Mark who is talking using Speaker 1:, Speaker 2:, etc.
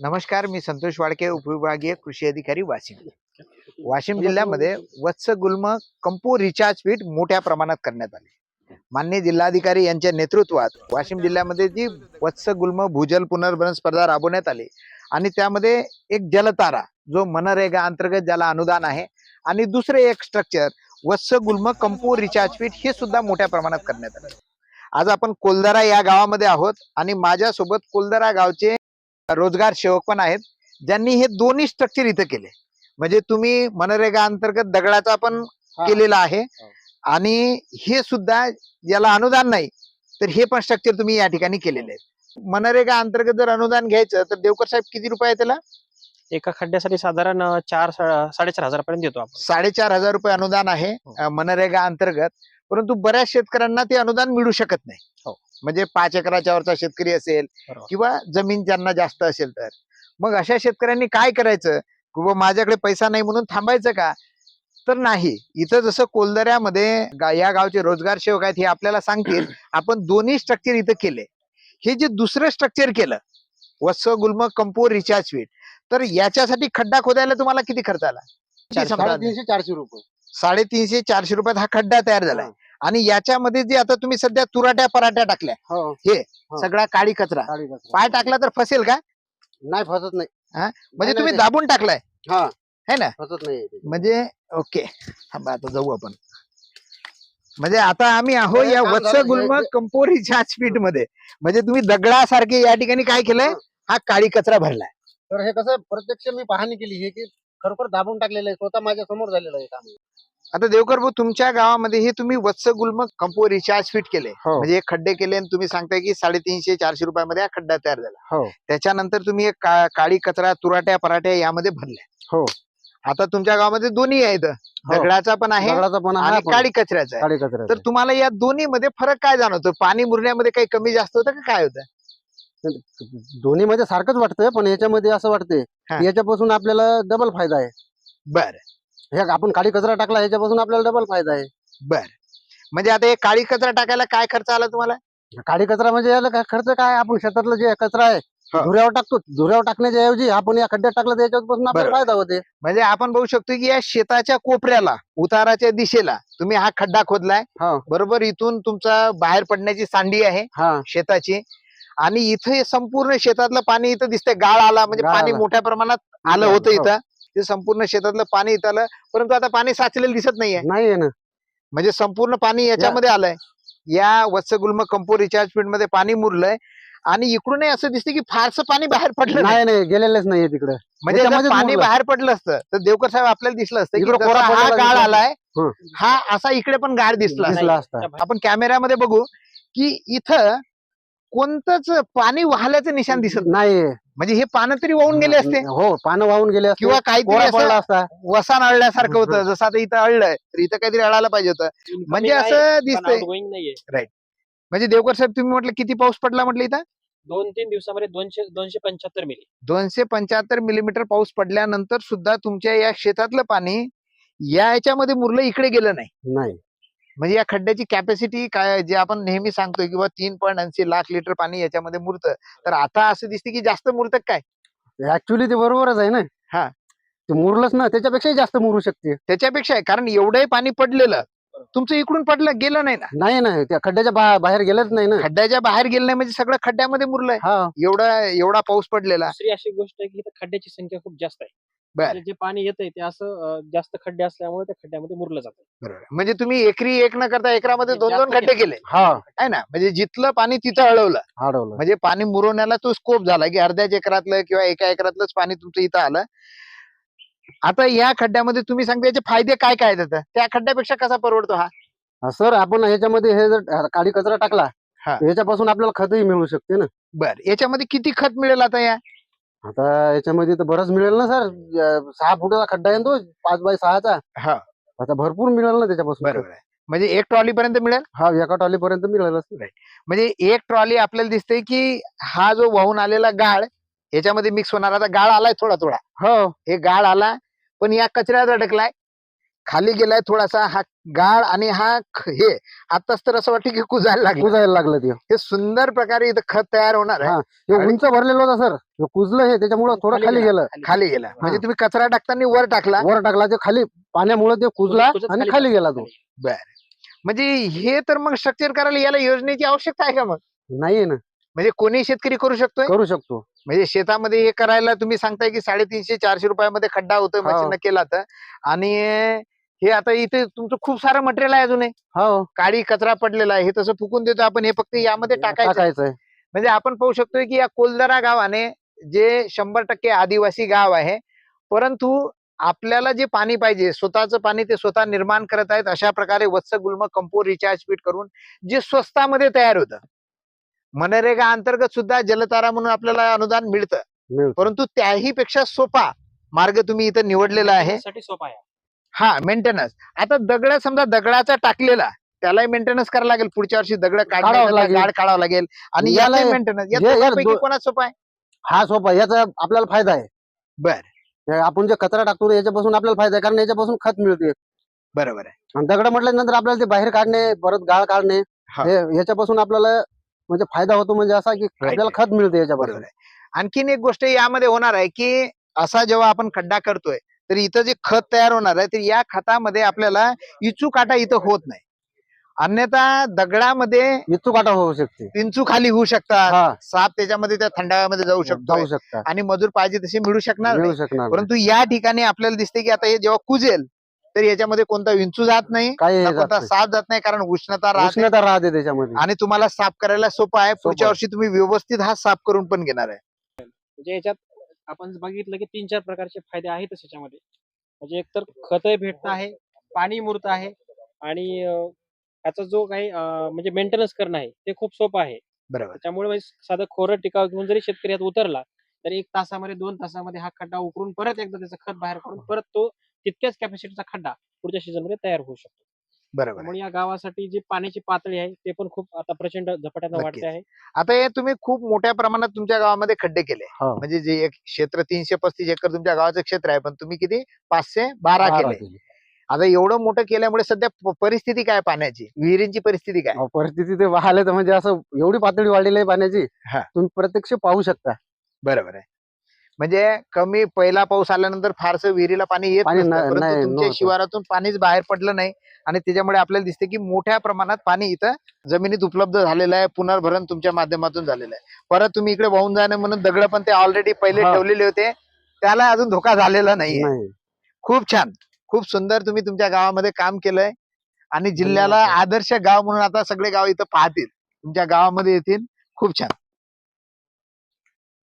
Speaker 1: नमस्कार मी संतोष वाडके उपविभागीय कृषी अधिकारी वाशिम. वाशिम जिल्ह्यामध्ये वत्स गुल्म कंपो रिचार्ज पीठ मोठ्या प्रमाणात करण्यात आले. मान्य जिल्हाधिकारी यांच्या नेतृत्वात वाशिम जिल्ह्यामध्ये जी वत्स गुल्म भूजल पुनर्भरण स्पर्धा राबवण्यात आली आणि त्यामध्ये एक जलतारा जो मनरेगा अंतर्गत ज्याला अनुदान आहे आणि दुसरे एक स्ट्रक्चर वत्स गुल्म कंपो रिचार्ज पीठ हे सुद्धा मोठ्या प्रमाणात करण्यात आले. आज आपण कोलदरा या गावामध्ये आहोत आणि माझ्यासोबत कोलदरा गावचे रोजगार सेवक पण आहेत ज्यांनी हे दोन्ही स्ट्रक्चर इथं केले. म्हणजे तुम्ही मनरेगा अंतर्गत दगडाचा पण केलेला आहे आणि हे सुद्धा याला अनुदान नाही तर हे पण स्ट्रक्चर तुम्ही या ठिकाणी केलेले आहे मनरेगा अंतर्गत जर अनुदान घ्यायचं तर देवकर साहेब किती रुपये आहे त्याला?
Speaker 2: एका खड्ड्यासाठी साधारण चार साडेचार हजारापर्यंत देतो आपण.
Speaker 1: साडेचार हजार रुपये अनुदान आहे
Speaker 2: हो.
Speaker 1: मनरेगा अंतर्गत परंतु बऱ्याच शेतकऱ्यांना ते अनुदान मिळू शकत नाही.
Speaker 2: हो.
Speaker 1: म्हणजे पाच एकराच्या वरचा शेतकरी असेल. किंवा जमीन ज्यांना जास्त असेल तर. मग अशा शेतकऱ्यांनी काय करायचं? की बुवा माझ्याकडे पैसा नाही म्हणून थांबायचं का? तर नाही. इथं जसं कोलदऱ्यामध्ये या गावचे रोजगार सेवक आहेत हे आपल्याला सांगतील आपण दोन्ही स्ट्रक्चर इथं केले. हे जे दुसरं स्ट्रक्चर केलं वत्स गुल्म कंपो रिचार्ज स्वीट तर याच्यासाठी खड्डा खोदायला तुम्हाला किती खर्च आला?
Speaker 3: चारशे रुपये.
Speaker 1: साडेतीनशे चारशे रुपयात हा खड्डा तयार झालाय आणि याच्यामध्ये जे आता तुम्ही सध्या तुराट्या पराठ्या टाकल्या.
Speaker 3: हो. हा.
Speaker 1: सगळा काळी कचरा. पाय टाकला तर फसेल का?
Speaker 3: नाही फसत नाही.
Speaker 1: म्हणजे
Speaker 3: नाही,
Speaker 1: तुम्ही
Speaker 3: नाही.
Speaker 1: दाबून टाकलाय.
Speaker 3: हा.
Speaker 1: है ना?
Speaker 3: फसत नाही ते.
Speaker 1: म्हणजे ओके. थांबा आता जाऊ आपण. म्हणजे आता आम्ही आहो
Speaker 3: हे
Speaker 1: या
Speaker 3: काम
Speaker 1: वत्स
Speaker 3: झालं,
Speaker 1: गुल्म
Speaker 3: हे-
Speaker 1: कंपोरीच्या स्पीडमध्ये म्हणजे तुम्ही दगडासारखे या ठिकाणी काय केलंय? हा. काळी कचरा भरलाय.
Speaker 3: तर हे कसं प्रत्यक्ष मी पाहणी केली. हे की खरोखर दाबून टाकलेलं आहे. स्वतः माझ्यासमोर झालेलं आहे काम.
Speaker 1: आता देवकर भाऊ तुमच्या गावामध्ये हे तुम्ही वत्स गुल्म कंपो रिचार्ज फिट केले.
Speaker 3: हो.
Speaker 1: म्हणजे हे खड्डे केले आणि तुम्ही सांगताय की साडेतीनशे चारशे रुपयामध्ये हा खड्डा तयार झाला.
Speaker 3: हो.
Speaker 1: त्याच्यानंतर तुम्ही एक का- काळी कचरा तुराट्या पराठ्या यामध्ये भरल्या.
Speaker 3: हो.
Speaker 1: आता तुमच्या गावामध्ये दोन्ही आहेत. दगडाचा पण आहे
Speaker 3: दगडाचा पण आहे
Speaker 1: आणि
Speaker 3: पण
Speaker 1: काळी कचऱ्याचा आहे.
Speaker 3: काळी कचरा
Speaker 1: तर तुम्हाला या दोन्ही मध्ये फरक काय जाणवतो? पाणी मुरण्यामध्ये काही कमी जास्त होतं का काय होतं?
Speaker 3: दोन्ही मध्ये सारखंच वाटतंय पण याच्यामध्ये असं वाटतंय
Speaker 1: हा.
Speaker 3: याच्यापासून आपल्याला डबल फायदा आहे.
Speaker 1: बर.
Speaker 3: हे आपण काळी कचरा टाकला याच्यापासून आपल्याला डबल फायदा आहे.
Speaker 1: बर. म्हणजे आता हे काळी कचरा टाकायला काय खर्च आला तुम्हाला?
Speaker 3: काळी कचरा म्हणजे याला काय खर्च काय? आपण शेतातलं जे कचरा आहे
Speaker 1: हा.
Speaker 3: धुऱ्यावर टाकतो धुऱ्यावर टाकण्याच्या ऐवजी आपण या खड्ड्यात टाकलं तर याच्यापासून आपल्याला
Speaker 1: बरोबर.
Speaker 3: फायदा होते.
Speaker 1: म्हणजे आपण बघू शकतो की या शेताच्या कोपऱ्याला उताराच्या दिशेला तुम्ही हा खड्डा खोदलाय.
Speaker 3: हा.
Speaker 1: बरोबर इथून तुमचा बाहेर पडण्याची सांडी आहे
Speaker 3: हा.
Speaker 1: शेताची. आणि इथं हे संपूर्ण शेतातलं पाणी इथं दिसतंय. गाळ आला म्हणजे
Speaker 3: गाळ
Speaker 1: पाणी
Speaker 3: आला.
Speaker 1: मोठ्या प्रमाणात आलं
Speaker 3: हो.
Speaker 1: होतं इथं. ते संपूर्ण शेतातलं पाणी इथं आलं परंतु आता पाणी साचलेलं दिसत नाहीये
Speaker 3: नाही आहे ना
Speaker 1: म्हणजे संपूर्ण पाणी याच्यामध्ये आलंय या वत्सगुल्म कंपो रिचार्ज फील्डमध्ये पाणी मुरलंय आणि इकडूनही असं दिसतं की फारसं पाणी बाहेर पडलं नाही
Speaker 3: नाही नाही गेलेलेच नाहीये तिकडे
Speaker 1: म्हणजे जर पाणी. बाहेर पडलं असतं तर देवकर साहेब आपल्याला दिसलं असतं की
Speaker 3: इकडं
Speaker 1: जसा
Speaker 3: कोरा
Speaker 1: हा
Speaker 3: पडलेला
Speaker 1: गाळ
Speaker 3: दिसला.
Speaker 1: आलाय
Speaker 3: हं.
Speaker 1: हा असा इकडे पण गाळ दिसला
Speaker 3: दिसला
Speaker 1: असता. आपण कॅमेऱ्यामध्ये बघू की इथं कोणतंच पाणी वाहल्याचं निशाण दिसत नाही.
Speaker 3: नाही
Speaker 1: म्हणजे हे पानं तरी वाहून गेले असते.
Speaker 3: हो पानं वाहून गेले असते.
Speaker 1: किंवा काहीतरी असं
Speaker 3: पडला असता.
Speaker 1: वसान अळल्यासारखं होतं. जसं आता इथं अळलंय तर इथं काहीतरी अळायला पाहिजे होतं. म्हणजे असं
Speaker 2: पण
Speaker 1: दिसतंय.
Speaker 2: outgoing नाहीये.
Speaker 1: म्हणजे देवकर साहेब तुम्ही म्हटलं किती पाऊस पडला म्हटलं इथं?
Speaker 2: दोन तीन दिवसामध्ये दोनशे दोनशे पंच्याहत्तर मिली.
Speaker 1: दोनशे पंच्याहत्तर मिलीमीटर पाऊस पडल्यानंतर सुद्धा तुमच्या या शेतातलं पाणी या याच्यामध्ये मुरलं इकडे गेलं नाही.
Speaker 3: नाही.
Speaker 1: म्हणजे या खड्ड्याची कॅपॅसिटी काय जे आपण नेहमी सांगतोय किंवा तीन पॉईंट ऐंशी लाख लिटर पाणी याच्यामध्ये मुरतं. तर आता असं दिसते की जास्त मुरतं काय?
Speaker 3: ऍक्च्युली ते बरोबरच आहे ना.
Speaker 1: हा.
Speaker 3: ते मुरलंच ना त्याच्यापेक्षाही जास्त मुरू शकते.
Speaker 1: त्याच्यापेक्षा आहे कारण एवढंही पाणी पडलेलं तुमचं इकडून पडलं गेलं नाही ना?
Speaker 3: नाही ना त्या खड्ड्याच्या बा- बाहेर गेलंच नाही ना.
Speaker 1: खड्ड्याच्या बाहेर गेलं नाही म्हणजे सगळं खड्ड्यामध्ये मुरलंय.
Speaker 3: हा.
Speaker 1: एवढा एवढा पाऊस पडलेला.
Speaker 2: दुसरी अशी गोष्ट आहे की इथं खड्ड्याची संख्या खूप जास्त आहे.
Speaker 1: बर.
Speaker 2: जे पाणी येतंय ते असं अं, जास्त खड्डे असल्यामुळे त्या खड्ड्यामध्ये मुरलं जातं.
Speaker 1: बरोबर. म्हणजे तुम्ही एकरी एक न करता एकरामध्ये दोन दोन
Speaker 2: जास्त
Speaker 1: खड्डे
Speaker 2: केलं.
Speaker 3: हा.
Speaker 1: आहे ना? म्हणजे जिथलं पाणी तिथं अळवलं
Speaker 3: अडवलं
Speaker 1: म्हणजे पाणी मुरवण्याला तो स्कोप झाला की अर्ध्याच एकरातलं किंवा एका एकरातलंच पाणी तुमचं इथं आलं. आता या खड्ड्यामध्ये तुम्ही सांगता याचे फायदे काय काय आहेत आता? त्या खड्ड्यापेक्षा कसा परवडतो हा?
Speaker 3: हा, सर आपण ह्याच्यामध्ये हे जर काळी कचरा टाकला
Speaker 1: हा.
Speaker 3: तर ह्याच्यापासून आपल्याला खतही मिळू शकते ना.
Speaker 1: बर. याच्यामध्ये किती खत मिळेल आता या?
Speaker 3: आता याच्यामध्ये तर बरंच मिळेल ना सर. अं, सहा फुटाचा खड्डा आहे ना तो पाच बाय सहाचा.
Speaker 1: हा.
Speaker 3: आता भरपूर मिळेल ना त्याच्यापासून.
Speaker 1: बरोबर आहे. म्हणजे एक ट्रॉली पर्यंत मिळेल?
Speaker 3: हा एका टॉलीपर्यंत मिळेल
Speaker 1: म्हणजे एक ट्रॉली आपल्याला दिसते की हा जो वाहून आलेला गाळ याच्यामध्ये मिक्स होणार. आता गाळ आलाय थोडा थोडा
Speaker 3: हो.
Speaker 1: हे गाळ आला पण या कचऱ्यात अडकलाय. खाली गेलाय थोडासा हा गाळ आणि हा ख- हे. आताच तर असं वाटतं की कुजायला लागलं.
Speaker 3: कुजायला लागलं ते.
Speaker 1: हे सुंदर प्रकारे इथं खत तयार होणार आहे.
Speaker 3: हा. हे
Speaker 1: आणि-
Speaker 3: उंच भरलेलं होतं सर. हे कुजलं हे त्याच्यामुळे थोडं खाली गेलं.
Speaker 1: खाली गेला. म्हणजे तुम्ही कचरा टाकताना वर टाकला.
Speaker 3: वर टाकला ते खाली पाण्यामुळे ते कुजला
Speaker 2: कुजत
Speaker 3: आणि
Speaker 2: खाली
Speaker 3: खाली गेला तो.
Speaker 1: म्हणजे हे तर मग स्ट्रक्चर करायला याला योजनेची आवश्यकता आहे का मग?
Speaker 3: नाही ना.
Speaker 1: म्हणजे कोणी शेतकरी करू शकतोय?
Speaker 3: करू शकतो.
Speaker 1: म्हणजे शेतामध्ये हे करायला तुम्ही सांगताय की साडेतीनशे चारशे रुपयामध्ये खड्डा होतोय
Speaker 3: हो.
Speaker 1: मशीन केला तर. आणि हे आता इथे तुमचं खूप सारं मटेरियल आहे अजूनही.
Speaker 3: हो.
Speaker 1: काळी कचरा पडलेला आहे हे तसं फुकून देतो आपण हे फक्त यामध्ये टाकायचं
Speaker 3: टाकायचंय
Speaker 1: म्हणजे आपण पाहू शकतोय की या कोलदरा गावाने जे शंभर टक्के आदिवासी गाव आहे परंतु आपल्याला जे पाणी पाहिजे स्वतःचं पाणी ते स्वतः निर्माण करत आहेत अशा प्रकारे वत्स गुल्म कंपोर रिचार्ज पीठ करून जे स्वस्तामध्ये तयार होतं. मनरेगा अंतर्गत सुद्धा जलतारा म्हणून आपल्याला अनुदान मिळतं.
Speaker 3: मिळतं.
Speaker 1: परंतु त्याही पेक्षा सोपा मार्ग तुम्ही इथं निवडलेला आहे.
Speaker 2: साठी सोपा आहे.
Speaker 1: हा मेंटेनन्स आता दगड समजा दगडाचा टाकलेला त्यालाही मेंटेनन्स करावं लागेल. पुढच्या वर्षी दगड
Speaker 3: काढावं लागेल.
Speaker 1: गाड काढावं लागेल. आणि
Speaker 3: याला-
Speaker 1: मेंटेनन्स कोणाच सोपा आहे?
Speaker 3: हा सोपा याचा आपल्याला फायदा आहे.
Speaker 1: बर.
Speaker 3: आपण जे कचरा टाकतो याच्यापासून आपल्याला फायदा आहे. कारण याच्यापासून खत मिळते.
Speaker 1: बरोबर आहे.
Speaker 3: आणि दगड म्हटल्यानंतर आपल्याला ते बाहेर काढणे परत गाळ काढणे याच्यापासून आपल्याला म्हणजे फायदा होतो. म्हणजे असा की आपल्याला खत मिळते
Speaker 1: आहे. आणखीन एक गोष्ट यामध्ये होणार आहे की असा जेव्हा आपण खड्डा करतोय तर इथं जे खत तयार होणार आहे तर या खतामध्ये आपल्याला इचू काटा इथं होत नाही. अन्यथा दगडामध्ये
Speaker 3: इच्छू काटा होऊ शकते.
Speaker 1: इंचू खाली होऊ शकतात.
Speaker 3: हा.
Speaker 1: साप त्याच्यामध्ये त्या थंडाव्यामध्ये जाऊ शकतो
Speaker 3: जाऊ शकतात.
Speaker 1: आणि मजूर पाहिजे तसे मिळू शकणार
Speaker 3: मिळू
Speaker 1: नाही.
Speaker 3: शकणार नाही.
Speaker 1: परंतु या ठिकाणी आपल्याला दिसते की आता हे जेव्हा कुजेल तर याच्यामध्ये कोणता विंचू जात नाही
Speaker 3: काही
Speaker 1: ना
Speaker 3: हे जात
Speaker 1: कोणता
Speaker 3: नाही.
Speaker 1: साप जात नाही कारण उष्णता राहते.
Speaker 3: उष्णता राहते त्याच्यामध्ये.
Speaker 1: आणि तुम्हाला साफ करायला सोपं आहे. पुढच्या
Speaker 3: आहे.
Speaker 1: वर्षी तुम्ही व्यवस्थित हा साफ करून पण घेणार आहे.
Speaker 2: म्हणजे याच्यात आपण बघितलं की तीन चार प्रकारचे फायदे आहेतच याच्यामध्ये म्हणजे एकतर खतही भेटत आहे पाणी मुरत आहे आणि याचा जो काही म्हणजे मेंटेनन्स करणं आहे ते खूप सोपं आहे.
Speaker 1: बरोबर.
Speaker 2: त्यामुळे म्हणजे साधं खोरं टिकाव घेऊन जरी शेतकरी यात उतरला तर एक तासामध्ये दोन तासामध्ये हा खड्डा उकरून परत एकदा त्याचं खत बाहेर काढून परत तो तितक्याच कॅपॅसिटीचा खड्डा पुढच्या सीझनमध्ये तयार होऊ शकतो.
Speaker 1: बरोबर आहे.
Speaker 2: त्यामुळे या गावासाठी जी पाण्याची पातळी आहे ते पण खूप आता प्रचंड झपाट्यानं
Speaker 1: नक्कीच.
Speaker 2: वाढते आहे
Speaker 1: आता हे तुम्ही खूप मोठ्या प्रमाणात तुमच्या गावामध्ये खड्डे केले
Speaker 3: हो.
Speaker 1: म्हणजे जे एक क्षेत्र तीनशे पस्तीस एकर तुमच्या गावाचं क्षेत्र आहे पण तुम्ही किती पाचशे बारा
Speaker 3: बारा
Speaker 1: केले
Speaker 3: केली.
Speaker 1: आता एवढं मोठं केल्यामुळे सध्या प- परिस्थिती काय पाण्याची विहिरींची परिस्थिती काय
Speaker 3: अहो, परिस्थिती ते वाहले तर म्हणजे असं एवढी पातळी वाढलेली आहे पाण्याची
Speaker 1: हा.
Speaker 3: तुम्ही प्रत्यक्ष पाहू शकता
Speaker 1: बरोबर आहे म्हणजे कमी पहिला पाऊस आल्यानंतर फारसं विहिरीला पाणी येत
Speaker 3: पाणी
Speaker 1: नसतं,
Speaker 3: नाही-
Speaker 1: परंतु
Speaker 3: नाही-
Speaker 1: तुमच्या
Speaker 3: नव्हतं.
Speaker 1: शिवारातून पाणीच बाहेर पडलं नाही आणि त्याच्यामुळे आपल्याला दिसते की मोठ्या प्रमाणात पाणी इथं जमिनीत उपलब्ध झालेलं आहे पुनर्भरण तुमच्या माध्यमातून झालेलं आहे. परत तुम्ही इकडे वाहून जाणं म्हणून दगड पण ते ऑलरेडी पहिले
Speaker 3: हा.
Speaker 1: ठेवलेले होते त्याला अजून धोका झालेला नाहीये.
Speaker 3: नाही.
Speaker 1: खूप छान. खूप सुंदर तुम्ही तुमच्या गावामध्ये काम केलंय आणि जिल्ह्याला
Speaker 3: धन्यवाद.
Speaker 1: आदर्श गाव म्हणून आता सगळे गाव इथं पाहतील. तुमच्या गावामध्ये येतील. खूप छान.